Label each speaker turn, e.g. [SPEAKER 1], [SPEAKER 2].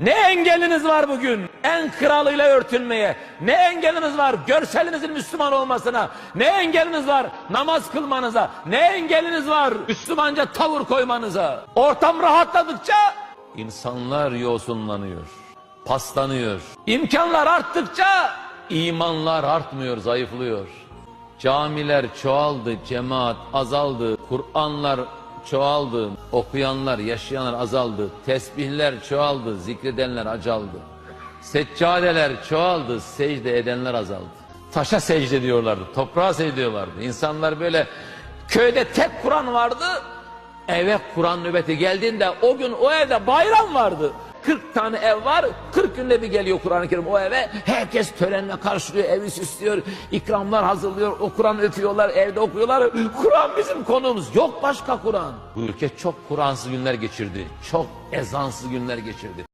[SPEAKER 1] Ne engeliniz var bugün? En kralıyla örtünmeye. Ne engeliniz var? Görselinizin Müslüman olmasına. Ne engeliniz var? Namaz kılmanıza. Ne engeliniz var? Müslümanca tavır koymanıza. Ortam rahatladıkça insanlar yosunlanıyor. Paslanıyor. İmkanlar arttıkça imanlar artmıyor, zayıflıyor. Camiler çoğaldı, cemaat azaldı, Kur'anlar çoğaldı, okuyanlar, yaşayanlar azaldı, tesbihler çoğaldı, zikredenler acaldı. Seccadeler çoğaldı, secde edenler azaldı. Taşa secde diyorlardı, toprağa secde diyorlardı. İnsanlar böyle köyde tek Kur'an vardı, eve Kur'an nöbeti geldiğinde o gün o evde bayram vardı. 40 tane ev var, 40 günde bir geliyor Kur'an-ı Kerim o eve. Herkes törenle karşılıyor, evi süslüyor, ikramlar hazırlıyor, o Kur'an öpüyorlar, evde okuyorlar. Kur'an bizim konumuz, yok başka Kur'an. Bu ülke çok Kur'ansız günler geçirdi, çok ezansız günler geçirdi.